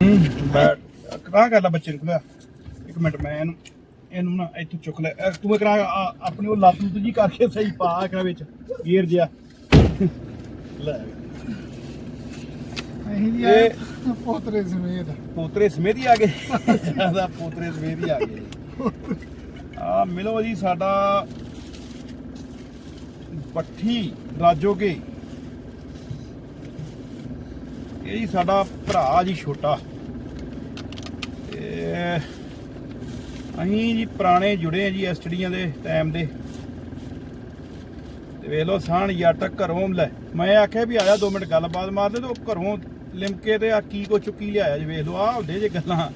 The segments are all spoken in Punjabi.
ਬੈਠ ਕਰਾ ਕਰ ਲੈ ਬੱਚੇ ਨੂੰ ਖੁਲਿਆ ਇੱਕ ਮਿੰਟ ਮੈਂ ਇਹਨੂੰ ਇਹਨੂੰ ਨਾ ਇੱਥੋਂ ਚੁੱਕ ਲੈ। ਅਹ ਤੂੰ ਕਰਾ ਆਪਣੀ ਉਹ ਲੱਤ ਨੂੰ ਜੀ ਕਰਕੇ ਸਹੀ ਪਾ ਕਰਾ ਵਿੱਚ। ਗੇਰ ਜਿਆ ਲੈ। ਅਸੀਂ ਜੀ ਇਹ- ਪੋਤਰੇ ਸਮੇਤ। ਪੋਤਰੇ ਸਮੇਤ ਹੀ ਆ ਗਏ। ਪੋਤਰੇ ਸਮੇਤ ਹੀ ਆ ਗਏ। ਆ ਮਿਲੋ ਜੀ ਸਾਡਾ ਪੱਠੀ ਰਾਜੋਗੇ। ਇਹ ਜੀ ਸਾਡਾ ਭਰਾ ਜੀ ਛੋਟਾ। ਤੇ ਅਸੀਂ ਜੀ ਪੁਰਾਣੇ ਜੁੜੇ ਆ ਜੀ ਐਸਟਡੀਆਂ ਦੇ ਟਾਈਮ ਦੇ। ਤੇ ਵੇਖ ਲੋ ਸਾਣ ਜੱਟ ਘਰੋਂ ਲੈ। ਮੈਂ ਆਖਿਆ ਵੀ ਆਇਆ 2 ਮਿੰਟ ਗੱਲਬਾਤ ਮਾਰਦੇ ਤੇ ਉਹ ਘਰੋਂ ਲਿਮਕੇ ਤੇ ਆ ਕੀ ਕੋ ਚੁੱਕੀ ਲਿਆਇਆ ਜੀ ਵੇਖ ਲੋ ਆ ਹੁੰਦੇ ਜੇ ਗੱਲਾਂ।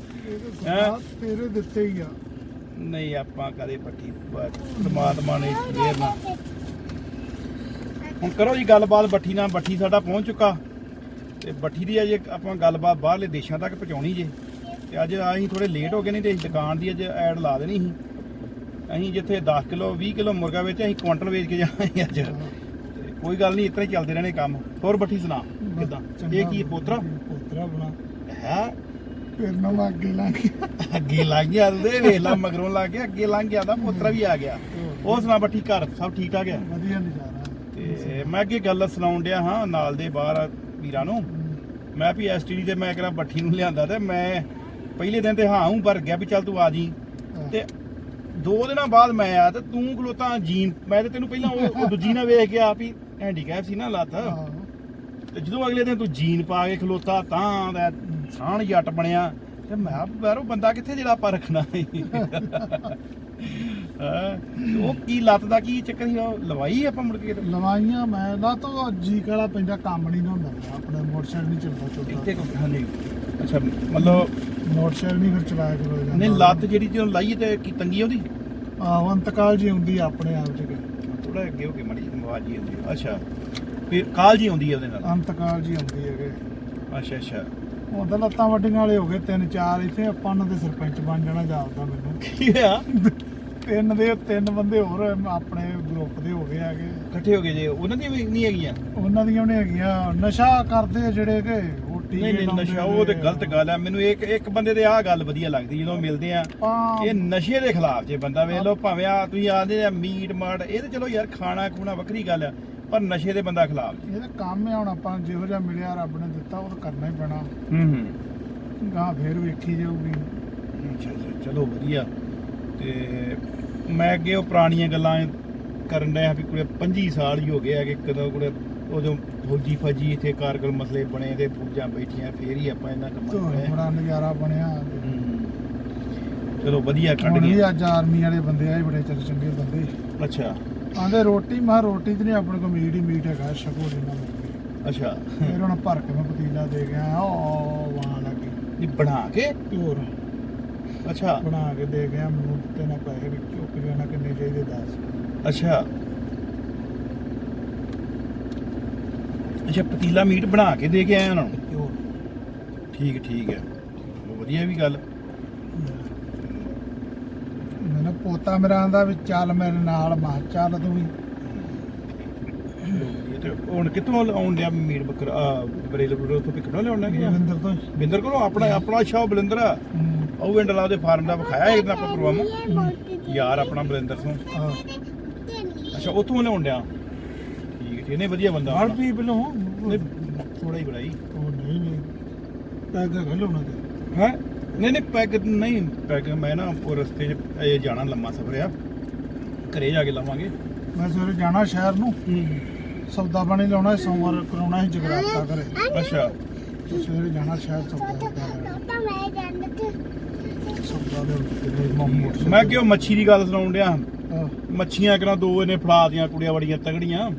ਤੇਰੇ ਦਿੱਤੇ ਹੀ ਆ। ਨਹੀਂ ਆਪਾਂ ਕਦੇ ਪੱਠੀ ਪਰਮਾਤਮਾ ਨੇ ਫੇਰ ਨਾ। ਹੁਣ ਕਰੋ ਜੀ ਗੱਲਬਾਤ ਬੱਠੀ ਨਾਲ ਬੱਠੀ ਸਾਡਾ ਪਹੁੰਚ ਚੁੱਕਾ। ਤੇ ਬੱਠੀ ਦੀ ਅਜੇ ਆਪਾਂ ਗੱਲਬਾਤ ਬਾਹਰਲੇ ਦੇਸ਼ਾਂ ਤੱਕ ਪਹੁੰਚਾਉਣੀ ਜੇ। ਤੇ ਅੱਜ ਅਸੀਂ ਥੋੜੇ ਲੇਟ ਹੋ ਗਏ ਨਹੀਂ ਤੇ ਅਸੀਂ ਦੁਕਾਨ ਦੀ ਅੱਜ ਐਡ ਲਾ ਦੇਣੀ ਸੀ। ਅਸੀਂ ਜਿੱਥੇ 10 ਕਿਲੋ 20 ਕਿਲੋ ਮੁਰਗਾ ਵੇਚ ਅਸੀਂ ਕੁਆਂਟਲ ਵੇਚ ਕੇ ਜਾਵਾਂਗੇ ਅੱਜ। ਤੇ ਕੋਈ ਗੱਲ ਨਹੀਂ ਇਤਨਾ ਚੱਲਦੇ ਰਹਿਣੇ ਕੰਮ। ਹੋਰ ਬੱਠੀ ਸੁਣਾ ਕਿਦਾਂ? ਇਹ ਕੀ ਪੋਤਰਾ? ਪੋਤਰਾ ਬਣਾ ਹੈ? ਫਿਰ ਨਾ ਮੈਂ ਅੱਗੇ ਲੰਘ ਅੱਗੇ ਲੰਘ ਗਿਆ ਤੇ ਵੇਖ ਲਾ ਮਗਰੋਂ ਲੱਗ ਗਿਆ ਅੱਗੇ ਲੰਘ ਗਿਆ ਤਾਂ ਪੋਤਰਾ ਵੀ ਆ ਗਿਆ। ਉਹ ਸੁਣਾ ਬੱਠੀ ਘਰ ਸਭ ਠੀਕ ਠਾਕ ਹੈ? ਵਧੀਆ ਨਜ਼ਾਰਾ। ਤੇ ਮੈਂ ਅੱਗੇ ਗੱਲ ਸੁਣਾਉਣ ਡਿਆ ਹਾਂ ਨਾਲ ਦੇ ਬਾਹਰ ਵੀਰਾਂ ਨੂੰ। ਮੈਂ ਵੀ ਐਸਟੀਡੀ ਤੇ ਮੈਂ ਕਿਹਾ ਬੱਠੀ ਨੂੰ ਲਿਆਂਦਾ ਤੇ ਮੈਂ ਪਹਿਲੇ ਦਿਨ ਤੇ ਹਾਂ ਹੂੰ ਭਰ ਗਿਆ ਵੀ ਚੱਲ ਤੂੰ ਆ ਜੀ। ਤੇ ਦੋ ਦਿਨਾਂ ਬਾਅਦ ਮੈਂ ਆਇਆ ਤੇ ਤੂੰ ਖਲੋਤਾ ਜੀਨ। ਮੈਂ ਤੇ ਤੈਨੂੰ ਪਹਿਲਾਂ ਉਹ ਉਹ ਦੂਜੀ ਨਾਲ ਵੇਖ ਗਿਆ ਵੀ ਹੈਂਡੀਕੈਪ ਸੀ ਨਾ ਲੱਤ। ਤੇ ਜਦੋਂ ਅਗਲੇ ਦਿਨ ਤੂੰ ਜੀਨ ਪਾ ਕੇ ਖਲੋਤਾ ਤਾਂ ਦਾ ਸਾਣ ਜੱਟ ਬਣਿਆ। ਤੇ ਮੈਂ ਕਿਹਾ ਬੰਦਾ ਕਿੱਥੇ ਜਿਹੜਾ ਆਪਾਂ ਰੱਖਣਾ ਸੀ? ਹੈਂ? ਉਹ ਕੀ ਲੱਤ ਦਾ ਕੀ ਚੱਕਰ ਸੀ? ਉਹ ਲਵਾਈ ਆਪਾਂ ਮੁੜ ਕੇ? ਕਿਤੇ? ਲਵਾਈਆਂ ਮੈਂ ਲਾ ਤਾਂ ਜੀ ਕਾਲਾ ਪੈਂਦਾ ਕੰਮ ਨਹੀਂ ਨਾ ਹੁੰਦਾ। ਆਪਣੇ ਮੋਟਰਸਾਈਕਲ ਨਹੀਂ ਚੱਲਦਾ ਇੱਥੇ ਚੁੱਲਦਾ ਕੋ ਹਾਂਜੀ ਅੱਛਾ ਮਤਲਬ ਮੋਟਰਸਾਈਕਲ ਨਹੀਂ ਫਿਰ ਚਲਾਇਆ ਕਰੋ ਜਾਂਦਾ ਨਹੀਂ ਲੱਤ ਜਿਹੜੀ ਜਦੋਂ ਲਾਈਏ ਤੇ ਕੀ ਤੰਗੀ ਉਹਦੀ? ਆਹ ਅੰਤਕਾਲ ਜੀ ਹੁੰਦੀ ਆ ਆਪਣੇ ਆਪ ਚ। ਥੋੜਾ ਅੱਗੇ ਹੋ ਕੇ ਮੜੀ ਆਵਾਜ਼ ਹੀ ਆਉਂਦੀ ਹੈ ਅੱਛਾ ਫਿਰ ਕਾਲ ਜੀ ਆਉਂਦੀ ਹੈ ਉਹਦੇ ਨਾਲ? ਅੰਤਕਾਲ ਜੀ ਹੁੰਦੀ ਹੈਗੇ ਅੱਛਾ ਅੱਛਾ। ਹੁਣ ਤਾਂ ਲੱਤਾਂ ਵੱਡੀਆਂ ਵਾਲੇ ਹੋ ਗਏ ਤਿੰਨ ਚਾਰ ਇੱਥੇ ਆਪਾਂ ਉਹਨਾਂ ਦੇ ਸਰਪੰਚ ਬਣ ਜਾਣਾ ਜਾਪਦਾ ਮੈਨੂੰ। ਕੀ ਹੋਇਆ? ਤਿੰਨ ਦੇ ਤਿੰਨ ਬੰਦੇ ਹੋਰ ਆਪਣੇ ਗਰੁੱਪ ਦੇ ਹੋ ਗਏ ਹੈਗੇ। ਇਕੱਠੇ ਹੋ ਗਏ ਜੇ ਉਹਨਾਂ ਦੀਆਂ ਵੀ ਨਹੀਂ ਹੈਗੀਆਂ? ਉਹਨਾਂ ਦੀਆਂ ਵੀ ਹੈਗੀਆਂ। ਨਸ਼ਾ ਕਰਦੇ ਆ ਜਿਹੜੇ ਕਿ ਉਹ ਟੀਕੇ ਨਹੀਂ ਨਹੀਂ ਲਾਉਂਦੇ ਨਸ਼ਾ ਉਹ ਤੇ ਨੇ। ਗਲਤ ਗੱਲ ਹੈ ਮੈਨੂੰ ਇੱਕ ਇੱਕ ਬੰਦੇ ਦੇ ਆਹ ਗੱਲ ਵਧੀਆ ਲੱਗਦੀ ਜਦੋਂ ਮਿਲਦੇ ਆ ਇਹ ਨਸ਼ੇ ਦੇ ਖਿਲਾਫ ਜੇ ਬੰਦਾ ਵੇਖ ਲਓ ਭਾਵੇਂ ਆ ਤੁਸੀਂ ਆਂਦੇ ਆ ਮੀਟ ਮਾਟ ਇਹ ਤੇ ਚਲੋ ਯਾਰ ਖਾਣਾ ਖੂਣਾ ਵੱਖਰੀ ਗੱਲ ਆ ਪਰ ਨਸ਼ੇ ਦੇ ਬੰਦਾ ਖਿਲਾਫ। ਇਹ ਤਾਂ ਕੰਮ ਹੈ ਹੁਣ ਆਪਾਂ ਨੂੰ ਜਿਹੋ ਜਿਹਾ ਮਿਲਿਆ ਰੱਬ ਨੇ ਦਿੱਤਾ ਉਹ ਤਾਂ ਕਰਨਾ ਹੀ ਪੈਣਾ। ਹੂੰ ਹੂੰ। ਗਾਂ ਫੇਰ ਵੇਖੀ ਜਾਊਗੀ। ਅੱਛਾ ਅੱਛਾ ਚਲੋ ਵਧੀਆ। ਤੇ ਮੈਂ ਅੱਗੇ ਉਹ ਪੁਰਾਣੀਆਂ ਗੱਲਾਂ ਕਰਨ ਡਿਆ ਵੀ ਕੁੜੇ 25 ਸਾਲ ਹੀ ਹੋ ਗਏ ਆ ਕਿ ਕਦੋਂ ਕੁੜੇ ਉਦੋਂ ਫੌਜੀ ਫਜੀ ਇੱਥੇ ਕਾਰਗਲ ਮਸਲੇ ਬਣੇ ਤੇ ਫੌਜਾਂ ਬੈਠੀਆਂ ਫੇਰ ਹੀ ਆਪਾਂ ਇਹਨਾਂ ਕੰਮਾਂ ਤੋਂ। ਬੜਾ ਨਜ਼ਾਰਾ ਬਣਿਆ। ਚਲੋ ਵਧੀਆ ਕੱਢ ਗਏ ਅੱਜ ਆਰਮੀ ਵਾਲੇ ਬੰਦੇ ਆਏ ਬੜੇ ਚੰਗੇ ਚੰਗੇ ਬੰਦੇ। ਅੱਛਾ। ਆਂਦੇ ਰੋਟੀ ਮਾ ਰੋਟੀ ਤੇ ਨਹੀਂ ਆਪਣੇ ਕੋਲ ਮੀਟ ਹੀ ਮੀਟ ਹੈਗਾ ਸ਼ਕੋ ਦੇ ਨਾਲ ਅੱਛਾ। ਫਿਰ ਹੁਣ ਭਰ ਕੇ ਮੈਂ ਪਤੀਲਾ ਦੇ ਗਿਆ ਉਹ ਵਾਂ ਲੱਗੇ ਨਹੀਂ ਬਣਾ ਕੇ? ਹੋਰ। ਅੱਛਾ। ਬਣਾ ਕੇ ਦੇ ਗਿਆ ਮੈਨੂੰ ਤੇ ਨਾ ਪੈਸੇ ਵੀ ਚੁੱਕ ਜਾਣਾ ਕਿੰਨੇ ਚਾਹੀਦੇ ਦੱਸ। ਅੱਛਾ। ਅੱਛਾ ਪਤੀਲਾ ਮੀਟ ਬਣਾ ਕੇ ਦੇ ਕੇ ਆਇਆ ਉਹਨਾਂ ਨੂੰ? ਹੋਰ। ਠੀਕ ਠੀਕ ਹੈ। ਬਹੁਤ ਵਧੀਆ ਵੀ ਗੱਲ। ਮੈਨੂੰ ਪੋਤਾ ਮੇਰਾ ਆਂਦਾ ਵੀ ਚੱਲ ਮੇਰੇ ਨਾਲ ਮਾ ਚੱਲ ਤੂੰ ਵੀ। ਇਹ ਤੇ ਹੁਣ ਕਿੱਥੋਂ ਆਉਣ ਡਿਆ ਮੀਟ ਬੱਕਰਾ ਬਰੇਲ ਬਰੇਲ ਤੋਂ ਪਿਕਣਾ ਲਿਆਉਣਾ ਕਿ? ਜਲੰਧਰ ਤੋਂ ਬਿੰਦਰ ਕੋਲੋਂ? ਆਪਣਾ ਆਪਣਾ ਸ਼ਾਹ ਬਲਿੰਦਰ ਆ। ਉਹ ਵਿੰਡਲਾ ਉਹਦੇ ਫਾਰਮ ਦਾ ਵਿਖਾਇਆ ਇੱਕ ਆਪਾਂ ਪ੍ਰੋਗਰਾਮ। ਯਾਰ ਆਪਣਾ ਬਲਿੰਦਰ ਆਹ। ਅੱਛਾ ਉੱਥੋਂ ਲਿਆਉਣ ਡਿਆ ਠੀਕ ਹੈ ਇਹਨੇ ਵਧੀਆ ਬੰਦਾ ਬਾਹਰ ਪੀ ਬਲੋ ਥੋੜਾ ਹੀ ਬੜਾਈ ਉਹ ਨਹੀਂ ਨਹੀਂ। ਪੈਗ ਗੱਲ ਹੋਣਾ ਤੇ ਹੈ? ਨਹੀਂ ਨਹੀਂ ਪੈਗ ਨਹੀਂ ਪੈਗ ਮੈਂ ਨਾ ਉਹ ਰਸਤੇ 'ਚ ਇਹ ਜਾਣਾ ਲੰਮਾ ਸਫ਼ਰ ਆ। ਘਰੇ ਜਾ ਕੇ ਲਾਵਾਂਗੇ। ਮੈਂ ਸਵੇਰੇ ਜਾਣਾ ਸ਼ਹਿਰ ਨੂੰ। ਸੌਦਾ ਪਾਣੀ ਲਾਉਣਾ ਸੋਮਵਾਰ ਕਰਾਉਣਾ ਸੀ ਜਗਰਾਤਾ ਕਰੇ ਅੱਛਾ। ਸਵੇਰੇ ਜਾਣਾ ਸ਼ਹਿਰ ਸੌਦਾ ਲੈਣ। ਮੈਂ ਕਿਹਾ ਉਹ ਮੱਛੀ ਦੀ ਗੱਲ ਸੁਣਾਉਣ ਡਿਆ। ਮੱਛੀਆਂ ਕਰਾਂ ਦੋ ਇਹਨੇ ਫੜਾ ਦੀਆਂ ਕੁੜੀਆਂ ਬੜੀਆਂ ਤਗੜੀਆਂ।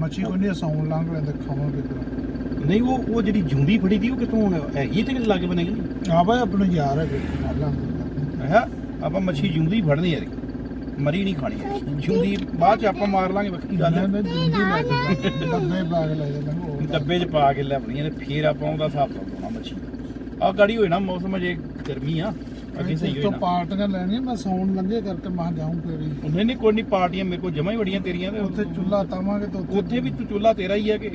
ਮੱਛੀ ਕੋਈ ਨਹੀਂ ਸੌਣ ਲੰਘ ਲੈਂਦੇ ਖਾਵਾਂਗੇ ਨਹੀਂ ਉਹ ਉਹ ਜਿਹੜੀ ਜੁੰਦੀ ਫੜੀ ਦੀ ਉਹ ਹੁਣ ਹੈਗੀ ਤੇ ਕਿਤੇ ਲੱਗ ਬਣੇਗੀ ਆ ਬਾਈ ਆਪਣੇ ਯਾਰ ਹੈ ਗੱਲਾਂ ਹੈ ਆਪਾਂ ਮੱਛੀ ਜੁੰਦੀ ਫੜਨੀ ਯਾਰ ਮਰੀ ਨਹੀਂ ਖਾਣੀ। ਜੁੰਦੀ ਬਾਅਦ ਚ ਆਪਾਂ ਮਾਰ ਲਾਂਗੇ ਵੱਖਰੀ ਗੱਲ ਹੈ। ਜੁੰਦੀ ਲੈ ਕੇ ਡੱਬੇ ਲੈ ਜਾਂਦੇ ਡੱਬੇ 'ਚ ਪਾ ਕੇ ਲਿਆਉਣੀਆਂ ਤੇ ਫੇਰ ਆਪਾਂ ਉਹਦਾ ਹਿਸਾਬ ਪਾਉਣਾ ਮੱਛੀ ਆ ਗਾੜੀ ਹੋਏ ਨਾ ਮੌਸਮ ਅਜੇ ਗਰਮੀ ਆ ਅੱਗੇ ਸਹੀ ਹੋਏ ਤੋਂ ਨਾ। ਪਾਰਟੀਆਂ ਲੈਣੀਆਂ ਮੈਂ ਸੌਣ ਲੰਘੇ ਕਰਕੇ ਮੈਂ ਜਾਊਂ ਫੇਰ ਹੀ। ਨਹੀਂ ਨਹੀਂ ਕੋਈ ਨਹੀਂ ਪਾਰਟੀਆਂ ਮੇਰੇ ਕੋਲ ਜਮਾ ਹੀ ਬੜੀਆਂ ਤੇਰੀਆਂ ਤੇ ਉੱਥੇ ਚੁੱਲਾ ਤਾਵਾਂਗੇ ਤਾਂ ਉੱਥੇ ਵੀ ਤੂੰ ਚੁੱਲਾ ਤੇਰਾ ਹੀ ਹੈ ਕਿ?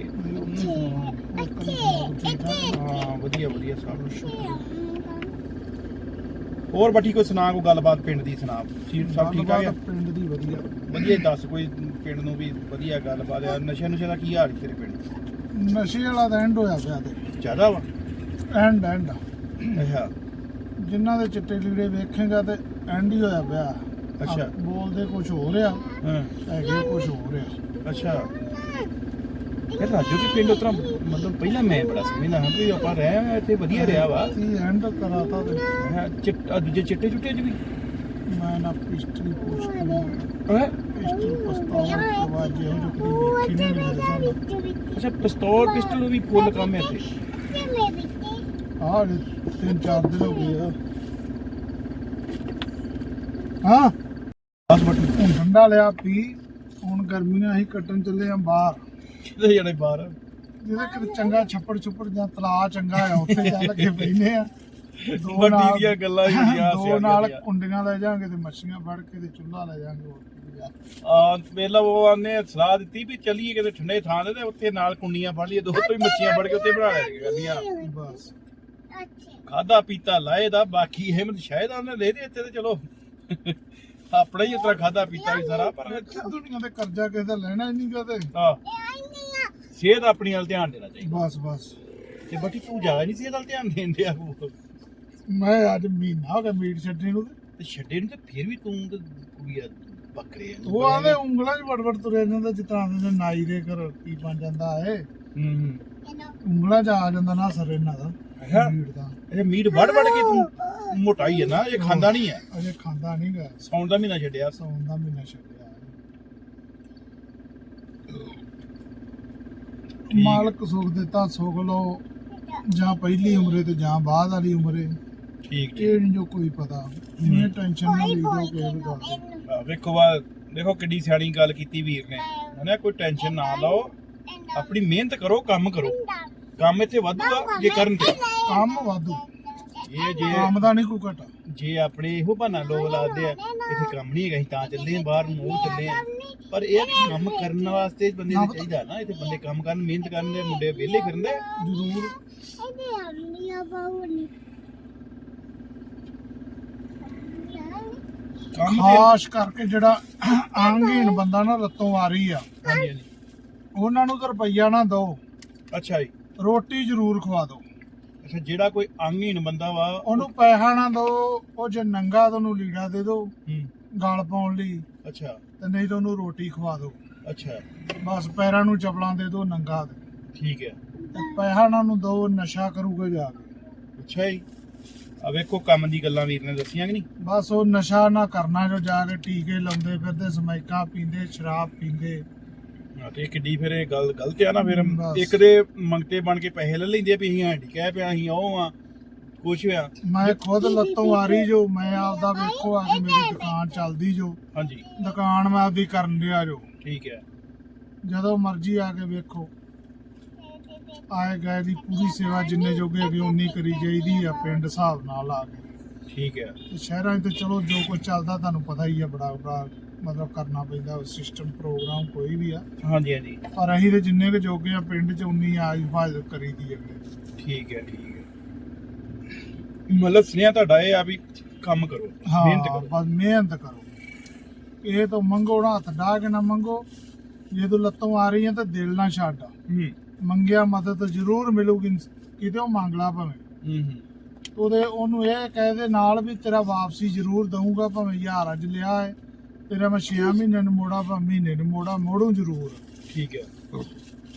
ਹਾਂ ਵਧੀਆ ਵਧੀਆ ਸਭ ਹੋਰ ਬੱਠੀ ਕੋਈ ਸੁਣਾ ਕੋਈ ਗੱਲਬਾਤ ਪਿੰਡ ਦੀ ਸੁਣਾ। ਸੀਟ ਸਭ ਠੀਕ ਆ ਗਿਆ? ਪਿੰਡ ਦੀ ਵਧੀਆ। ਵਧੀਆ ਦੱਸ ਕੋਈ ਪਿੰਡ ਨੂੰ ਵੀ ਵਧੀਆ ਗੱਲਬਾਤ ਆ। ਨਸ਼ੇ ਨੁਸ਼ੇ ਦਾ ਕੀ ਹਾਲ ਤੇਰੇ ਪਿੰਡ? ਨਸ਼ੇ ਵਾਲਾ ਤਾਂ ਐਂਡ ਹੋਇਆ ਪਿਆ ਤੇ। ਜ਼ਿਆਦਾ ਵਾ? ਐਂਡ ਐਂਡ ਅੱਛਾ। ਜਿਨ੍ਹਾਂ ਦੇ ਚਿੱਟੇ ਲੀੜੇ ਵੇਖੇਗਾ ਤੇ ਐਂਡ ਹੀ ਹੋਇਆ ਪਿਆ। ਅੱਛਾ। ਬੋਲਦੇ ਕੁਝ ਹੋ ਰਿਹਾ। ਹਾਂ। ਹੈਗੇ ਕੁਝ ਹੋ ਰਿਹਾ। ਅੱਛਾ। ਇਹ ਰਾਜੋ ਕੀ ਪਿੰਡ ਉਤਰਾ ਮਤਲਬ ਪਹਿਲਾਂ ਮੈਂ ਬੜਾ ਸਮਝਦਾ ਹਾਂ ਵੀ ਆਪਾਂ ਰਹਿ ਇੱਥੇ ਵਧੀਆ ਰਿਹਾ ਵਾ। ਕੀ ਐਂਡ ਕਰਾਤਾ ਤੇ ਹੈਂ, ਚਿੱਟ ਦੂਜੇ ਚਿੱਟੇ ਚੁੱਟੇ ਚ ਵੀ। ਮੈਂ ਨਾ ਪਿਸਟਰੀ ਕੇ ਹੈਂ? ਪਿਸਟਲ ਪਸਤੌਲ ਆਵਾਜ਼ ਇਹੋ ਜਿਹੀ ਕੋਈ ਵੇਖੀ ਨਹੀਂ ਅੱਛਾ ਪਿਸਤੌਲ ਪਿਸਟਲ ਵੀ ਫੁੱਲ ਕੰਮ ਹੈ ਇੱਥੇ। ਆਹ ਤਿੰਨ ਚਾਰ ਦਿਨ ਹੋ ਗਏ ਆ। ਹਾਂ? ਬਸ ਬੱਟੂ ਹੁਣ ਠੰਡਾ ਲਿਆ ਪੀ। ਹੁਣ ਗਰਮੀਆਂ ਅਸੀਂ ਕੱਟਣ ਚੱਲੇ ਆ ਬਾਹਰ। ਕਿਤੇ ਜਣੇ ਬਾਹਰ? ਜਿਹਦੇ ਕਿਤੇ ਚੰਗਾ ਛੱਪੜ ਛੁੱਪੜ ਜਾਂ ਤਲਾ ਚੰਗਾ ਆ ਉੱਥੇ ਜਾ ਲੱਗੇ ਬੈਨੇ ਆ। ਦੋ ਨਾਲ ਦੀਆਂ ਗੱਲਾਂ ਹੀ ਹੁੰਦੀਆਂ ਦੋ ਨਾਲ। ਕੁੰਡੀਆਂ ਲੈ ਜਾਾਂਗੇ ਤੇ ਮੱਛੀਆਂ ਫੜ ਕੇ ਤੇ ਚੁੱਲ੍ਹਾ ਲੈ ਜਾਾਂਗੇ ਕੀ ਆ। ਵੇਲਾ ਉਹ ਆਨੇ ਸਲਾਹ ਦਿੱਤੀ ਵੀ ਚੱਲੀਏ ਕਿਤੇ ਠੰਡੇ ਥਾਂ ਤੇ ਉੱਥੇ ਨਾਲ ਕੁੰਡੀਆਂ ਫੜ ਲਈਏ ਦੋ ਤੋਂ ਹੀ ਮੱਛੀਆਂ ਫੜ ਕੇ ਉੱਥੇ ਬਣਾ ਲੈ ਗਈਆਂ ਬਸ। ਖਾਦਾ ਪੀਤਾ ਲਾਏ ਦਾ ਬਾਕੀ ਹਿੰਮਤ ਸ਼ਾਇਦ ਉਹਨੇ ਲੈ ਦੇ ਇੱਥੇ ਤੇ ਚਲੋ। ਆਪਣਾ ਹੀ ਉਤਰਾ ਖਾਦਾ ਪੀਤਾ ਵੀ ਸਾਰਾ ਪਰ ਦੁਨੀਆ ਤੇ ਕਰਜ਼ਾ ਕਿਸੇ ਦਾ ਲੈਣਾ ਹੀ ਨਹੀਂ ਕਦੇ ਆ। ਸਿਹਤ ਆਪਣੀ ਵੱਲ ਧਿਆਨ ਦੇਣਾ ਚਾਹੀਦਾ। ਬਸ ਬਸ। ਤੇ ਬਾਕੀ ਤੂੰ ਜਾ ਨਹੀਂ ਸਿਹਤ ਵੱਲ ਧਿਆਨ ਦੇਣ ਡਿਆ ਮੈਂ ਅੱਜ ਮਹੀਨਾ ਹੋ ਗਿਆ ਮੀਟ ਛੱਡਣੇ ਨੂੰ ਤੇ। ਛੱਡੇ ਨੂੰ ਤੇ ਫਿਰ ਵੀ ਤੂੰ ਤੇ ਕੁੜੀ ਆ ਬੱਕਰੇ ਆ। ਉਹ ਆਵੇ ਉਂਗਲਾਂ 'ਚ ਵੜਵੜ ਤੁਰਿਆ ਜਾਂਦਾ ਜਿੱਦਾਂ ਆਂਦੇ ਨੇ ਨਾਈ ਦੇ ਘਰ ਕੀ ਬਣ ਜਾਂਦਾ ਏ? ਹੂੰ ਹੂੰ। ਉਂਗਲਾਂ 'ਚ ਆ ਜਾਂਦਾ ਨਾ ਸਰ ਇਹਨਾਂ ਦਾ ਅੱਛਾ। ਮੀਟ ਦਾ। ਇਹ ਮੀਟ ਵੜ ਵੜ ਕੇ ਤੂੰ ਮੋਟਾਈ ਹੈ ਨਾ ਇਹ ਖਾਂਦਾ ਨਹੀਂ ਹੈ। ਅਜੇ ਖਾਂਦਾ ਨਹੀਂ ਗਾ। ਸੌਣ ਦਾ ਮਹੀਨਾ ਛੱਡਿਆ। ਸੌਣ ਦਾ ਮਹੀਨਾ ਛੱਡਿਆ। ਮਾਲਕ ਸੁਖ ਦਿੱਤਾ ਸੁਖ ਲਓ। ਜਾਂ ਪਹਿਲੀ ਉਮਰੇ ਤੇ ਜਾਂ ਬਾਅਦ ਵਾਲੀ ਉਮਰੇ। ਠੀਕ ਠੀਕ। ਇਹ ਨਹੀਂ ਜੋ ਕੋਈ ਪਤਾ। ਇਹ ਟੈਨਸ਼ਨ ਨਾ ਲਈ ਜੋ ਕਿਸੇ ਵੀ ਗੱਲ ਦੀ। ਵੇਖੋ ਵਾ ਦੇਖੋ ਕਿੱਡੀ ਸਿਆਣੀ ਗੱਲ ਕੀਤੀ ਵੀਰ ਨੇ। ਹਨਾ ਕੋਈ ਟੈਨਸ਼ਨ ਨਾ ਲਓ। ਆਪਣੀ ਮਿਹਨਤ ਕਰੋ ਕੰਮ ਕਰੋ। ਕੰਮ ਇੱਥੇ ਵਧੂਗਾ ਜੇ ਕਰਨ ਤੇ ਕੰਮ ਵਾਧੂ। ਇਹ ਜੇ ਕੰਮ ਦਾ ਨਹੀਂ ਕੋਈ ਘਟਾ। ਜੇ ਆਪਣੇ ਇਹੋ ਬਹਾਨਾ ਲੋਕ ਲਾਦੇ ਆ ਇੱਥੇ ਕੰਮ ਨਹੀਂ ਹੈਗਾ ਅਸੀਂ ਤਾਂ ਚੱਲੇ ਆ ਬਾਹਰ ਨੂੰ ਉਹ ਚੱਲੇ ਆ ਪਰ ਇਹ ਆ ਕੰਮ ਕਰਨ ਵਾਸਤੇ ਬੰਦੇ ਨੂੰ ਚਾਹੀਦਾ ਨਾ ਇੱਥੇ ਬੰਦੇ ਕੰਮ ਕਰਨ ਮਿਹਨਤ ਕਰਨ ਦੇ ਮੁੰਡੇ ਵਿਹਲੇ ਫਿਰਦੇ ਜ਼ਰੂਰ। ਕੰਮ ਖਾਸ ਕਰਕੇ ਜਿਹੜਾ ਆਂਗਹੀਣ ਬੰਦਾ ਨਾ ਰੱਤੋਂ ਵਾਰੀ ਆ। ਹਾਂਜੀ ਹਾਂਜੀ। ਉਹਨਾਂ ਨੂੰ ਤਾਂ ਰੁਪਈਆ ਨਾ ਦਿਓ। ਅੱਛਾ ਜੀ। ਰੋਟੀ ਜ਼ਰੂਰ ਖਵਾ ਦਿਓ। ਅੱਛਾ ਜਿਹੜਾ ਕੋਈ ਅੰਗਹੀਣ ਬੰਦਾ ਵਾ ਉਹਨੂੰ ਪੈਸਾ ਨਾ ਦਿਓ ਉਹ ਜੇ ਨੰਗਾ ਤਾਂ ਉਹਨੂੰ ਲੀੜਾ ਦੇ ਦਿਓ ਹੂੰ। ਗਲ ਪਾਉਣ ਲਈ। ਅੱਛਾ। ਤੇ ਨਹੀਂ ਤਾਂ ਉਹਨੂੰ ਰੋਟੀ ਖਵਾ ਦਿਓ। ਅੱਛਾ। ਬਸ ਪੈਰਾਂ ਨੂੰ ਚਪਲਾਂ ਦੇ ਦਿਓ ਨੰਗਾ ਦੇ ਠੀਕ ਹੈ। ਤੇ ਪੈਸਾ ਨਾ ਨੂੰ ਦਿਓ ਨਸ਼ਾ ਕਰੂਗਾ ਜਾ ਕੇ। ਅੱਛਾ ਜੀ। ਆ ਵੇਖੋ ਕੰਮ ਦੀ ਗੱਲਾਂ ਵੀਰ ਨੇ ਦੱਸੀਆਂ ਕਿ ਨਹੀਂ? ਬਸ ਉਹ ਨਸ਼ਾ ਨਾ ਕਰਨਾ ਜੋ ਜਾ ਕੇ ਟੀਕੇ ਲਾਉਂਦੇ ਫਿਰਦੇ ਸਮੈਕਾਂ ਪੀਂਦੇ ਸ਼ਰਾਬ ਪੀਂਦੇ। ਹਾਂ ਤੇ ਇਹ ਕਿੱਡੀ ਫਿਰ ਇਹ ਗੱਲ ਗਲਤ ਆ ਨਾ ਫਿਰ। ਬਸ। ਇੱਕ ਦੇ ਮੰਗਤੇ ਬਣ ਕੇ ਪੈਸੇ ਲੈ ਲੈਂਦੇ ਆ ਵੀ ਅਸੀਂ ਹੈਂਡੀਕੈਪ ਆ ਅਸੀਂ ਉਹ ਆ ਕੁਛ ਆ। ਮੈਂ ਖੁਦ ਲੱਤੋਂ ਵਾਰੀ ਜੋ ਮੈਂ ਆਪਦਾ ਵੇਖੋ ਆ ਕੇ ਮੇਰੀ ਦੁਕਾਨ ਚੱਲਦੀ ਜੋ। ਹਾਂਜੀ। ਦੁਕਾਨ ਮੈਂ ਆਪਦੀ ਕਰਨ ਡਿਆ ਜੋ। ਠੀਕ ਹੈ। ਜਦੋਂ ਮਰਜ਼ੀ ਆ ਕੇ ਵੇਖੋ। ਆਏ ਗਏ ਦੀ ਪੂਰੀ ਸੇਵਾ ਜਿੰਨੇ ਜੋਗੇ ਹੈਗੇ ਉਨੀ ਕਰੀ ਜਾਈਦੀ ਆ ਪਿੰਡ ਹਿਸਾਬ ਨਾਲ ਆ ਕੇ। ਠੀਕ ਹੈ। ਤੇ ਸ਼ਹਿਰਾਂ 'ਚ ਤੇ ਚਲੋ ਜੋ ਕੁਝ ਚੱਲਦਾ ਤੁਹਾਨੂੰ ਪਤਾ ਹੀ ਆ ਬੜਾ ਬੜਾ ਮਤਲਬ ਕਰਨਾ ਪੈਂਦਾ ਸਿਸਟਮ ਪ੍ਰੋਗਰਾਮ ਕੋਈ ਵੀ ਆ। ਹਾਂਜੀ ਹਾਂਜੀ। ਪਰ ਅਸੀਂ ਤੇ ਜਿੰਨੇ ਕੁ ਜੋਗੇ ਆ ਪਿੰਡ 'ਚ ਉਨੀ ਆ ਹਿਫਾਜ਼ਤ ਕਰੀਦੀ ਅਗਲੇ। ਠੀਕ ਹੈ ਠੀਕ ਹੈ। ਮਤਲਬ ਸੁਨੇਹਾ ਤੁਹਾਡਾ ਇਹ ਆ ਵੀ ਕੰਮ ਕਰੋ ਮਿਹਨਤ ਹਾਂ ਕਰੋ। ਬਸ ਮਿਹਨਤ ਕਰੋ। ਇਹ ਤੋਂ ਮੰਗੋ ਨਾ ਹੱਥ ਡਾ ਕੇ ਨਾ ਮੰਗੋ। ਜੇ ਤੂੰ ਲੱਤੋਂ ਆ ਰਹੀ ਹੈ ਤਾਂ ਦਿਲ ਨਾ ਛੱਡ। ਹੂੰ। ਮੰਗਿਆ ਮਦਦ ਜ਼ਰੂਰ ਮਿਲੂਗੀ ਕਿਤੇ ਉਹ ਮੰਗ ਲਾ ਭਾਵੇਂ। ਹੂੰ ਹੂੰ। ਉਹਦੇ ਉਹਨੂੰ ਇਹ ਕਹਿ ਦੇ ਨਾਲ ਵੀ ਤੇਰਾ ਵਾਪਸੀ ਜ਼ਰੂਰ ਦਊਂਗਾ ਭਾਵੇਂ ਹਜ਼ਾਰ ਅੱਜ ਲਿਆ ਹੈ ਤੇਰਾ ਮੈਂ 6 ਮਹੀਨੇ ਨੂੰ ਮੋੜਾ ਭਾਵੇਂ ਮਹੀਨੇ ਨੂੰ ਮੋੜਾ ਮੋੜੂ ਜ਼ਰੂਰ। ਠੀਕ ਹੈ।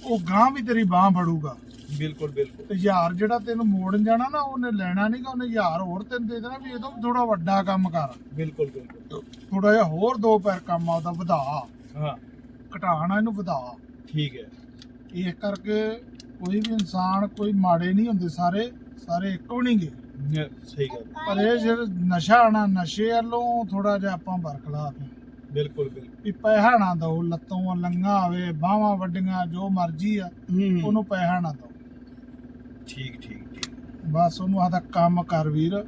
ਉਹ ਗਾਂ ਵੀ ਤੇਰੀ ਬਾਹ ਫੜੂਗਾ। ਬਿਲਕੁਲ ਬਿਲਕੁਲ। ਤੇ ਹਜ਼ਾਰ ਜਿਹੜਾ ਤੈਨੂੰ ਮੋੜਨ ਜਾਣਾ ਨਾ ਉਹਨੇ ਲੈਣਾ ਨਹੀਂਗਾ ਉਹਨੇ ਹਜ਼ਾਰ ਹੋਰ ਤੈਨੂੰ ਦੇ ਦੇਣਾ ਵੀ ਇਹ ਤੋਂ ਥੋੜਾ ਵੱਡਾ ਕੰਮ ਕਰ। ਬਿਲਕੁਲ ਬਿਲਕੁਲ। ਥੋੜਾ ਜਿਹਾ ਹੋਰ ਦੋ ਪੈਰ ਕੰਮ ਆਪਦਾ ਵਧਾ। ਹਾਂ। ਘਟਾਣਾ ਇਹਨੂੰ ਵਧਾ। ਠੀਕ ਹੈ। ਇਸ ਕਰਕੇ ਕੋਈ ਵੀ ਇਨਸਾਨ ਕੋਈ ਮਾੜੇ ਨਹੀਂ ਹੁੰਦੇ ਸਾਰੇ ਸਾਰੇ ਇੱਕੋ ਨਹੀਂਗੇ ਸਹੀ ਗੱਲ ਪਰ ਇਹ ਜਿਹੜਾ ਨਸ਼ਾ ਆਣਾ ਨਸ਼ੇ ਵੱਲੋਂ ਥੋੜਾ ਜਿਹਾ ਆਪਾਂ ਬਰਖਲਾਫ ਬਿਲਕੁਲ ਬਿਲਕੁਲ। ਵੀ ਪੈਸਾ ਨਾ ਦੋ ਲੱਤੋਂ ਲੰਗਾ ਆਵੇ ਬਾਹਾਂ ਵੱਡੀਆਂ ਜੋ ਮਰਜ਼ੀ ਆ ਹੂੰ। ਉਹਨੂੰ ਪੈਸਾ ਨਾ ਦੋ ਠੀਕ ਠੀਕ ਠੀਕ। ਬਸ ਉਹਨੂੰ ਆਦਾ ਕੰਮ ਕਰ ਵੀਰ।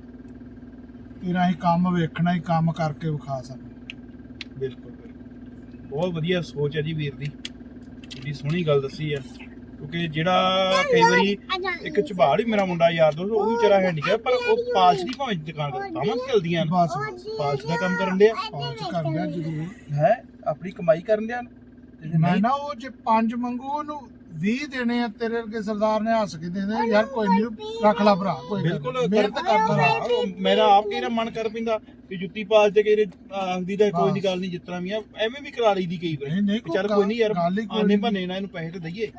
ਤੇਰਾ ਹੀ ਕੰਮ ਵੇਖਣਾ ਹੀ ਕੰਮ ਕਰਕੇ ਵਿਖਾ ਸਕ ਬਿਲਕੁਲ ਬਿਲਕੁਲ। ਬਹੁਤ ਵਧੀਆ ਸੋਚ ਹੈ ਜੀ ਵੀਰ ਦੀ। ਬੜੀ ਸੋਹਣੀ ਗੱਲ ਦੱਸੀ ਆ। ਕਿਉਂਕਿ ਜਿਹੜਾ ਕਈ ਵਾਰੀ ਇੱਕ ਝਬਾੜ ਹੀ ਮੇਰਾ ਮੁੰਡਾ ਯਾਰ ਦੋਸਤ ਉਹ ਵੀ ਵਿਚਾਰਾ ਹੈਂਡੀਕੈਪ ਪਰ ਉਹ ਪਾਲਸ਼ ਦੀ ਭਾਵੇਂ ਦੁਕਾਨ ਤੇ ਤਾਂ ਚਲਦੀਆਂ ਨੇ। ਬਸ ਬਸ ਪਾਲਸ਼ ਦਾ ਕੰਮ ਕਰਨ ਡਿਆ। ਪਾਲਚ ਕਰ ਲਿਆ ਜ਼ਰੂਰ। ਹੈ? ਆਪਣੀ ਕਮਾਈ ਕਰਨ ਡਿਆ ਨਹੀਂ- ਨਾ ਉਹ ਜੇ ਪੰਜ ਮੰਗੂ ਉਹਨੂੰ 20 ਦੇਣੇ ਆ ਤੇਰੇ ਵਰਗੇ ਸਰਦਾਰ ਨੇ ਹੱਸ ਕੇ ਦੇ ਦੇ ਯਾਰ ਕੋਈ ਨਹੀਂ ਰੱਖ ਲੈ ਭਰਾ ਕੋਈ ਬਿਲਕੁਲ। ਮਿਹਨਤ ਕਰ ਭਰਾ। ਮੇਰਾ ਆਪ ਕਿਹੜਾ ਮਨ ਕਰ ਪਿੰਦਾ ਕਿ ਜੁੱਤੀ ਪਾਲ ਤੇ ਕਿਹੜੇ ਆਖਦੀ ਦਾ ਕੋਈ ਦੀ ਗੱਲ ਨਹੀਂ ਤਰ੍ਹਾਂ ਵੀ ਆ ਐਵੇਂ ਵੀ ਕਰਾ ਲਈਦੀ ਕਈ ਵਾਰੀ। ਨਹੀਂ ਚੱਲ ਕੋਈ ਨਹੀਂ ਯਾਰ ਆਨੇ ਨੀ। ਬਨੇ ਨਾ ਇਹਨੂੰ ਪੈਸੇ ਤੇ ਦਈਏ।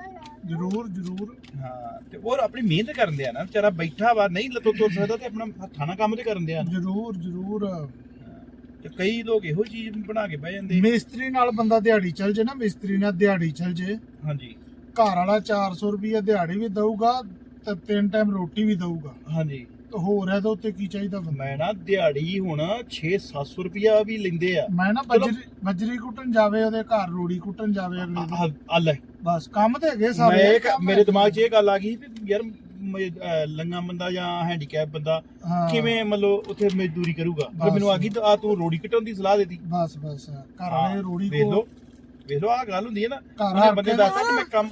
ਜ਼ਰੂਰ ਜ਼ਰੂਰ। ਹਾਂ ਤੇ ਹੋਰ ਆਪਣੀ ਮਿਹਨਤ ਕਰਨ ਦਿਆ ਨਾ ਵਿਚਾਰਾ ਬੈਠਾ ਵਾ ਨਹੀਂ ਲੱਤੋਂ ਤੁਰ ਸਕਦਾ ਤੇ ਆਪਣਾ ਹੱਥਾਂ ਨਾਲ ਕੰਮ ਤੇ ਕਰਨ ਦਿਆ। ਜ਼ਰੂਰ ਜ਼ਰੂਰ। ਤੇ ਕਈ ਲੋਕ ਇਹੋ ਚੀਜ਼ ਬਣਾ ਕੇ ਬਹਿ ਜਾਂਦੇ। ਮਿਸਤਰੀ ਨਾਲ ਬੰਦਾ ਦਿਹਾੜੀ ਚੱਲ ਜੇ ਨਾ ਮਿਸਤਰੀ ਨਾਲ ਦਿਹਾੜੀ ਚੱਲ ਜੇ। ਹਾਂਜੀ। ਘਰ ਵਾਲਾ 400 ਰੁਪਏ ਦਿਹਾੜੀ ਵੀ ਦਊਗਾ ਤੇ ਤਿੰਨ ਟਾਈਮ ਰੋਟੀ ਵੀ ਦਊਗਾ। ਹਾਂਜੀ। ਤੇ ਹੋਰ ਇਹਦੇ ਉੱਤੇ ਕੀ ਚਾਹੀਦਾ ਬੰਦਾ? ਮੈਂ ਨਾ ਦਿਹਾੜੀ ਹੁਣ 6-700 ਰੁਪਿਆ ਵੀ ਲੈਂਦੇ ਆ। ਮੈਂ ਨਾ ਚਲੋ। ਬਜਰੀ ਬਜਰੀ ਕੁੱਟਣ ਜਾਵੇ ਉਹਦੇ ਘਰ ਰੋੜੀ ਕੁੱਟਣ ਜਾਵੇ ਅਗਲੇ ਦਿਨ। ਆ- ਲੈ। ਬਸ ਕੰਮ ਤੇ ਹੈਗੇ ਮੈਂ ਸਾਰੇ ਇੱਕ ਮੇਰੇ ਦਿਮਾਗ 'ਚ ਇਹ ਗੱਲ ਆ ਗਈ ਵੀ ਯਾਰ ਮ- ਅਹ ਲੰਗਾ ਬੰਦਾ ਜਾਂ ਹੈਂਡੀਕੈਪ ਬੰਦਾ ਹਾਂ, ਕਿਵੇਂ ਮਤਲਬ ਉੱਥੇ ਮਜ਼ਦੂਰੀ ਕਰੂਗਾ? ਫਿਰ ਬਸ। ਮੈਨੂੰ ਆ ਗਈ ਤਾਂ ਆ ਤੂੰ ਰੋੜੀ ਕਟਾਉਣ ਦੀ ਸਲਾਹ ਦੇਤੀ। ਬਸ ਬਸ। ਘਰ ਵਾਲੇ ਰੋੜੀ ਵੇਖ ਕੋ ਵੇਖ ਲਓ ਆ ਗੱਲ ਹੁੰਦੀ ਹੈ ਨਾ ਉਹਨੇ ਬੰਦੇ ਦੱਸਦਾ ਕਿ ਮੈਂ ਕੰਮ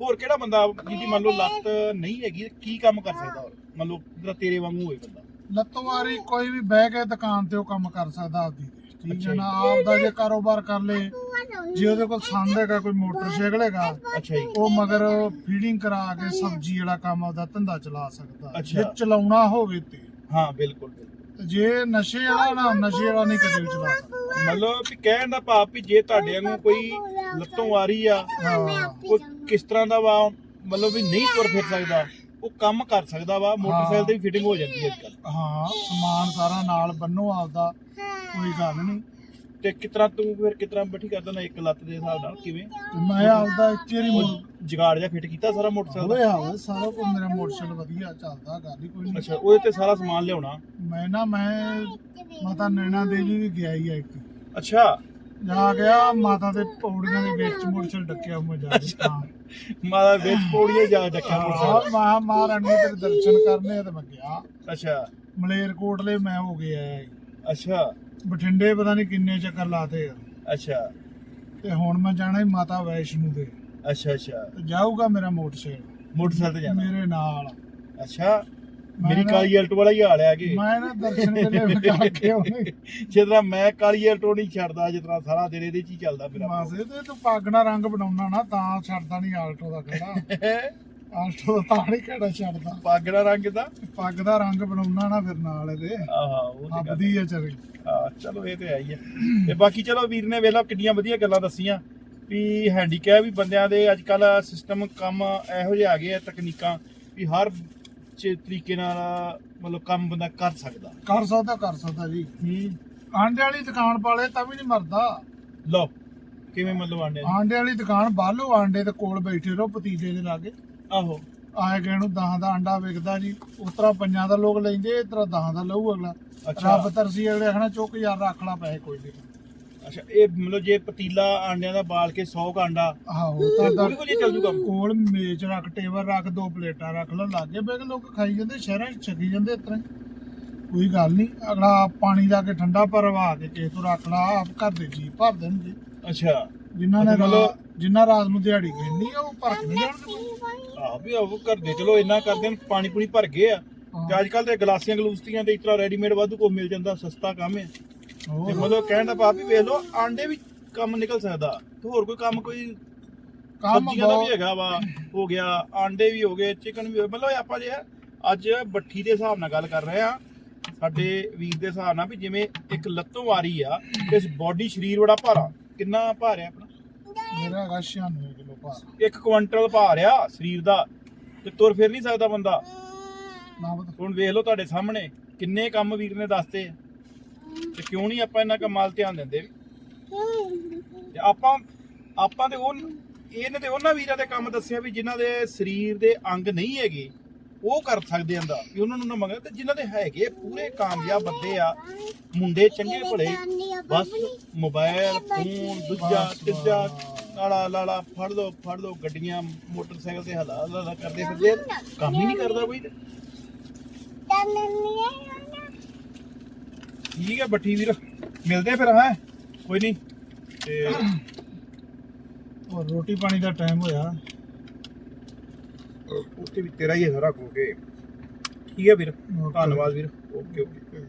ਹੋਰ ਕਿਹੜਾ ਬੰਦਾ ਜਿਹਦੀ ਮੰਨ ਲਓ ਲੱਤ ਨਹੀਂ ਹੈਗੀ ਕੀ ਕੰਮ ਕਰ ਸਕਦਾ ਹੋਰ ਮੰਨ ਲਓ ਜਿਹੜਾ ਤੇਰੇ ਵਾਂਗੂ ਹੋਵੇ ਬੰਦਾ। ਲੱਤੋਂ ਵਾਰੀ ਕੋਈ ਵੀ ਬਹਿ ਕੇ ਦੁਕਾਨ ਤੇ ਉਹ ਕੰਮ ਕਰ ਸਕਦਾ ਆਪਦੀ। ਠੀਕ ਹੈ ਜੀ। ਨਾ ਆਪਦਾ ਜੇ ਕਾਰੋਬਾਰ ਕਰ ਲੇ ਜੇ ਉਹਦੇ ਕੋਲ ਸੰਦ ਹੈਗਾ ਕੋਈ ਮੋਟਰਸਾਈਕਲ ਹੈਗਾ ਅੱਛਾ ਜੀ। ਉਹ ਮਗਰ ਫੀਡਿੰਗ ਕਰਾ ਕੇ ਸਬਜ਼ੀ ਵਾਲਾ ਕੰਮ ਆਪਦਾ ਧੰਦਾ ਚਲਾ ਸਕਦਾ। ਜੇ ਚਲਾਉਣਾ ਹੋਵੇ ਤੇ। ਹਾਂ ਬਿਲਕੁਲ। ਜੇ ਨਸ਼ੇ ਵਾਲਾ ਨਾ ਨਸ਼ੇ ਵਾਲਾ ਨਹੀਂ ਕਦੇ ਵੀ ਚਲਾ ਸਕਦਾ। ਮਤਲਬ ਵੀ ਕਹਿਣ ਦਾ ਭਾਵ ਵੀ ਜੇ ਤੁਹਾਡੇ ਵਾਂਗੂ ਕੋਈ ਲੱਤੋਂ ਆ ਰਹੀ ਆ ਉਹ ਕਿਸ ਤਰ੍ਹਾਂ ਦਾ ਵਾ ਮਤਲਬ ਵੀ ਨਹੀਂ ਤੁਰ ਫਿਰ ਸਕਦਾ ਉਹ ਕੰਮ ਕਰ ਸਕਦਾ ਵਾ ਮੋਟਰਸਾਈਕਲ ਤੇ ਵੀ ਫਿਟਿੰਗ ਹੋ ਜਾਂਦੀ ਹੈ ਹਾਂ ਸਮਾਨ ਸਾਰਾ ਨਾਲ ਬੰਨੋ ਆਪਦਾ ਕੋਈ ਗੱਲ ਨਹੀਂ। ਤੇ ਤਰ੍ਹਾਂ ਤੂੰ ਫਿਰ ਤਰ੍ਹਾਂ ਬੱਠੀ ਕਰਦਾ ਨਾ ਇੱਕ ਲੱਤ ਦੇ ਹਿਸਾਬ ਨਾਲ? ਕਿਵੇਂ? ਮੈਂ ਆਪਦਾ ਵਾਰੀ ਮੁੜ ਜਗਾੜ ਜਾਂ ਫਿੱਟ ਕੀਤਾ ਸਾਰਾ ਮੋਟਰਸਾਈਕਲ ਹੋਵੇ ਹਾਵੇ ਸਾਰਾ ਕੁਝ ਮੇਰਾ ਮੋਟਰਸਾਈਕਲ ਵਧੀਆ ਚੱਲਦਾ ਗੱਲ ਹੀ ਕੋਈ ਨਹੀਂ। ਅੱਛਾ ਉਹਦੇ ਤੇ ਸਾਰਾ ਸਮਾਨ ਲਿਆਉਣਾ? ਮੈਂ ਨਾ ਮੈਂ ਮਾਤਾ ਨੈਣਾ ਦੇਵੀ ਵੀ ਗਿਆ ਹੀ ਆ ਇੱਕ। ਅੱਛਾ। ਜਾ ਗਿਆ ਮਾਤਾ ਦੇ ਪੌੜੀਆਂ ਦੇ ਵਿੱਚ ਮੋਟਰਸਾਈਕਲ ਡੱਕਿਆ ਮੈਂ ਜਾ ਕੇ। ਹਾਂ ਮਾਦਾ ਵਿੱਚ ਪੌੜੀਆਂ ਜਾ ਡੱਕਿਆ ਮੋਟਰਸਾਈਕਲ ਮਾ ਮਹਾਰਾਣੀ ਦੇ ਦਰਸ਼ਨ ਕਰਨੇ ਆ ਤੇ ਮੈਂ ਗਿਆ। ਅੱਛਾ। ਮਲੇਰਕੋਟਲੇ ਮੈਂ ਹੋ ਗਿਆ। ਅੱਛਾ। ਬਠਿੰਡੇ ਪਤਾ ਨਹੀਂ ਕਿੰਨੇ ਚੱਕਰ ਲਾਤੇ ਆ। ਅੱਛਾ। ਤੇ ਹੁਣ ਮੈਂ ਜਾਣਾ ਹੀ ਮਾਤਾ ਵੈਸ਼ਨੂ ਦੇ। ਅੱਛਾ ਅੱਛਾ। ਤੇ ਜਾਊਗਾ ਮੇਰਾ ਮੋਟਰਸਾਈਕਲ। ਮੋਟਰਸਾਈਕਲ ਤੇ ਜਾਣਾ। ਮੇਰੇ ਨਾਲ। ਅੱਛਾ। ਮੇਰੀ ਨਾ- ਕਾਲੀ ਅਲਟੋ ਵਾਲਾ ਹੀ ਹਾਲ ਹੈ ਕਿ ਮੈਂ ਨਾ ਦਰਸ਼ਨ ਵੇਲੇ ਕਰਕੇ ਆਉਣੇ ਜਿਸ ਤਰ੍ਹਾਂ ਮੈਂ ਕਾਲੀ ਅਲਟੋ ਨਹੀਂ ਛੱਡਦਾ ਤਰ੍ਹਾਂ ਸਾਰਾ ਦਿਨ ਇਹਦੇ ਚ ਹੀ ਚੱਲਦਾ ਮੇਰਾ ਮਾਸੇ ਤੇ ਤੂੰ ਪੱਗ ਨਾਲ ਰੰਗ ਬਣਾਉਣਾ ਨਾ ਤਾਂ ਛੱਡਦਾ ਨਹੀਂ ਆਲਟੋ ਦਾ ਕਿਹੜਾ ਆਲਟੋ ਤਾਂ ਨਹੀਂ ਕਿਹੜਾ ਛੱਡਦਾ। ਪੱਗ ਦਾ ਰੰਗ ਦਾ ਪੱਗ ਦਾ ਰੰਗ ਬਣਾਉਣਾ ਨਾ ਫਿਰ ਨਾਲ ਇਹਦੇ। ਆਹਾ ਉਹ ਤੇ ਗੱਲ ਹੱਬਦੀ ਆ ਚਰੀ ਆ ਚਲੋ ਇਹ ਤੇ ਹੈ ਹੀ ਤੇ ਬਾਕੀ ਚਲੋ ਵੀਰ ਨੇ ਵੇਲਾ ਕਿੰਨੀਆਂ ਵਧੀਆ ਗੱਲਾਂ ਦੱਸੀਆਂ। ਵੀ ਹੈਂਡੀਕੈਪ ਵੀ ਬੰਦਿਆਂ ਦੇ ਅੱਜ ਕੱਲ ਸਿਸਟਮ ਕੰਮ ਇਹੋ ਜਿਹੇ ਆ ਗਏ ਆ ਤਕਨੀਕਾਂ ਵੀ ਹਰ ਚ ਤਰੀਕੇ ਨਾਲ ਮਤਲਬ ਕੰਮ ਬੰਦਾ ਕਰ ਸਕਦਾ। ਕਰ ਸਕਦਾ ਕਰ ਸਕਦਾ ਜੀ। ਹੂੰ। ਆਂਡੇ ਵਾਲੀ ਦੁਕਾਨ ਪਾਲੇ ਤਾਂ ਵੀ ਨਹੀਂ ਮਰਦਾ। ਲਓ ਕਿਵੇਂ ਮਤਲਬ ਆਂਡੇ ਆਂਡੇ ਵਾਲੀ ਦੁਕਾਨ ਬਾਹਲੋ ਆਂਡੇ ਦੇ ਕੋਲ ਬੈਠੇ ਰਹੋ ਪਤੀਲੇ ਦੇ ਲਾਗੇ। ਆਹੋ। ਆਏ ਗਏ ਨੂੰ 10 ਦਾ ਆਂਡਾ ਵਿਕਦਾ ਜੀ ਉਸ ਤਰ੍ਹਾਂ ਪੰਜਾਂ ਦਾ ਲੋਕ ਲੈਂਦੇ ਇਸ ਤਰ੍ਹਾਂ 10 ਦਾ ਲਊ ਅਗਲਾ। ਅੱਛਾ। ਰੱਬ ਤਰਸੀ ਅਗਲੇ ਆਖਣਾ ਚੁੱਕ ਯਾਰ ਰੱਖ ਲਾ ਪੈਸੇ ਕੋਈ ਨਹੀਂ। ਅੱਛਾ ਇਹ ਮਤਲਬ ਜੇ ਪਤੀਲਾ ਆਂਡਿਆਂ ਦਾ ਬਾਲ ਕੇ 100 ਕਾਂਡਾ ਆਹੋ ਤੇ ਤਾਂ ਉਹਦੇ ਕੋਲ ਹੀ ਚੱਲ ਜੂਗਾ? ਕੋਲ ਮੇਜ਼ ਰੱਖ ਟੇਬਲ ਰੱਖ ਦੋ ਪਲੇਟਾਂ ਰੱਖ ਲੈ ਲਾਗੇ ਬੈਗ ਲੋਕ ਖਾਈ ਜਾਂਦੇ ਸ਼ਹਿਰਾਂ 'ਚ ਛਕੀ ਜਾਂਦੇ ਇਸ ਤਰ੍ਹਾਂ ਹੀ। ਕੋਈ ਗੱਲ ਨਹੀਂ ਅਗਲਾ ਪਾਣੀ ਲਾ ਕੇ ਠੰਡਾ ਭਰਵਾ ਕੇ ਕਿਸੇ ਤੋਂ ਰੱਖ ਲਾ ਆਪ ਘਰ ਦੇ ਜੀ ਭਰ ਦੇਣਗੇ। ਅੱਛਾ। ਜਿਨ੍ਹਾਂ ਨੇ ਮਤਲਬ- ਰਾਤ ਜਿਨ੍ਹਾਂ ਰਾਤ ਨੂੰ ਦਿਹਾੜੀ ਗਿਣਨੀ ਆ ਉਹ ਭਰ ਕੇ ਨਹੀਂ ਜਾਣਗੇ। ਆਹ ਵੀ ਉਹ ਘਰ ਦੇ ਚਲੋ ਇੰਨਾ ਕਰਦੇ ਨੇ ਪਾਣੀ ਪੂਣੀ ਭਰ ਗਏ ਆ। ਤੇ ਅੱਜ ਕੱਲ ਤੇ ਗਲਾਸੀਆਂ ਗਲੂਸਤੀਆਂ ਤੇ ਇਤਰਾ ਰੈਡੀਮੇਡ ਵਾਧੂ ਕੋ ਮਿਲ ਜਾਂਦਾ ਸਸਤਾ ਕੰਮ ਹੈ ਤੇ ਮਤਲਬ ਕਹਿਣ ਦਾ ਭਾਵ ਵੀ ਵੇਖ ਲਓ ਆਂਡੇ ਵੀ ਕੰਮ ਨਿਕਲ ਸਕਦਾ। ਤੇ ਹੋਰ ਕੋਈ ਕੰਮ ਕੋਈ ਕੰਮ ਸਬਜ਼ੀਆਂ ਦਾ ਵੀ ਹੈਗਾ ਵਾ ਹੋ ਗਿਆ ਆਂਡੇ ਵੀ ਹੋ ਗਏ ਚਿਕਨ ਵੀ ਹੋ ਗਿਆ। ਮਤਲਬ ਆਪਾਂ ਜੇ ਅੱਜ ਬੱਠੀ ਦੇ ਹਿਸਾਬ ਨਾਲ ਗੱਲ ਕਰ ਰਹੇ ਆ ਸਾਡੇ ਵੀਰ ਦੇ ਹਿਸਾਬ ਨਾਲ ਵੀ ਜਿਵੇਂ ਇੱਕ ਲੱਤੋਂ ਵਾਰੀ ਆ ਤੇ ਬਾਡੀ ਸਰੀਰ ਬੜਾ ਭਾਰਾ। ਕਿੰਨਾ ਭਾਰ ਆ ਆਪਣਾ? ਮੇਰਾ ਹੈਗਾ 96 ਕਿਲੋ ਭਾਰ। ਇੱਕ ਕੁਇੰਟਲ ਭਾਰ ਆ ਸਰੀਰ ਦਾ ਤੇ ਤੁਰ ਫਿਰ ਨਹੀਂ ਸਕਦਾ ਬੰਦਾ। ਨਾ ਹੁਣ ਵੇਖ ਲਓ ਤੁਹਾਡੇ ਸਾਹਮਣੇ ਕਿੰਨੇ ਕੰਮ ਵੀਰ ਨੇ ਦੱਸਤੇ। ਆ। ਤੇ ਕਿਉਂ ਨਹੀਂ ਆਪਾਂ ਇਹਨਾਂ ਕੰਮਾਲ ਧਿਆਨ ਦਿੰਦੇ ਵੀ? ਤੇ ਆਪਾਂ ਆਪਾਂ ਤੇ ਉਹ ਇਹਨੇ ਤੇ ਉਹਨਾਂ ਵੀਰਾਂ ਦੇ ਕੰਮ ਦੱਸਿਆ ਵੀ ਜਿਨ੍ਹਾਂ ਦੇ ਸਰੀਰ ਦੇ ਅੰਗ ਨਹੀਂ ਹੈਗੇ। ਉਹ ਕਰ ਸਕਦੇ ਆਂਦਾ ਵੀ ਉਹਨਾਂ ਨੂੰ ਨਾ ਮੰਗਦਾ ਤੇ ਜਿਨ੍ਹਾਂ ਦੇ ਹੈਗੇ ਪੂਰੇ ਕਾਮਯਾਬ ਬੰਦੇ ਆ ਮੁੰਡੇ ਚੰਗੇ ਭਲੇ ਬਸ ਮੋਬਾਈਲ ਫੋਨ ਦੂਜਾ ਤੀਜਾ। ਲਾਲਾ ਲਾਲਾ ਫੜ ਲੋ ਫੜ ਲੋ ਗੱਡੀਆਂ ਮੋਟਰਸਾਈਕਲ ਤੇ ਹਲਾ ਹਲਾ ਕਰਦੇ ਫਿਰਦੇ ਆ। ਕੰਮ ਹੀ ਨਹੀਂ ਕਰਦਾ ਕੋਈ। ਠੀਕ ਹੈ ਬੱਠੀ ਵੀਰ ਮਿਲਦੇ ਆ ਫਿਰ ਹੈ ਕੋਈ ਨਹੀਂ ਤੇ ਰੋਟੀ ਪਾਣੀ ਦਾ ਟਾਈਮ ਹੋਇਆ ਉੱਥੇ ਵੀ ਤੇਰਾ ਹੀ ਹੈ ਸਾਰਾ ਕਿਉਂਕਿ ਠੀਕ ਹੈ ਵੀਰ ਧੰਨਵਾਦ ਵੀਰ। Okay okay.